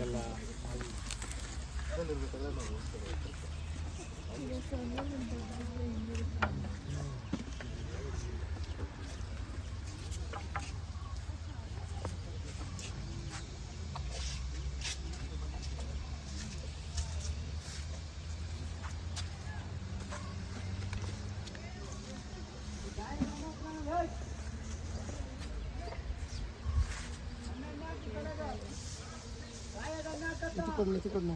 ಅದಕ್ಕೆಲ್ಲ ಬಂದಿರಬೇಕಾದ್ರೆ ನಾವು तिकडनं तिकडनं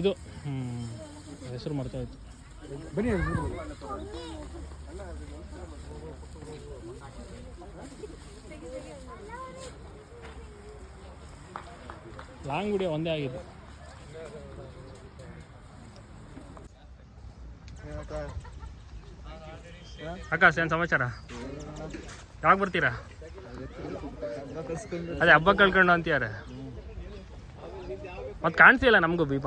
ಇದು ಹ್ಞೂ ಹೆಸರು ಮಾಡ್ತಾ ಇತ್ತು ಬನ್ನಿ. ಲಾಂಗ್ ವಿಡಿಯೋ ಒಂದೇ ಆಗಿದೆ. ಆಕಾಶ್ ಏನು ಸಮಾಚಾರ? ಯಾವಾಗ ಬರ್ತೀರಾ? ಅದೇ ಹಬ್ಬ ಕಳ್ಕೊಂಡು ಅಂತೀಯಾರ ಮತ್ತೆ ಕಾಣ್ತಿಲ್ಲ ನಮಗೂ ಭೀಮ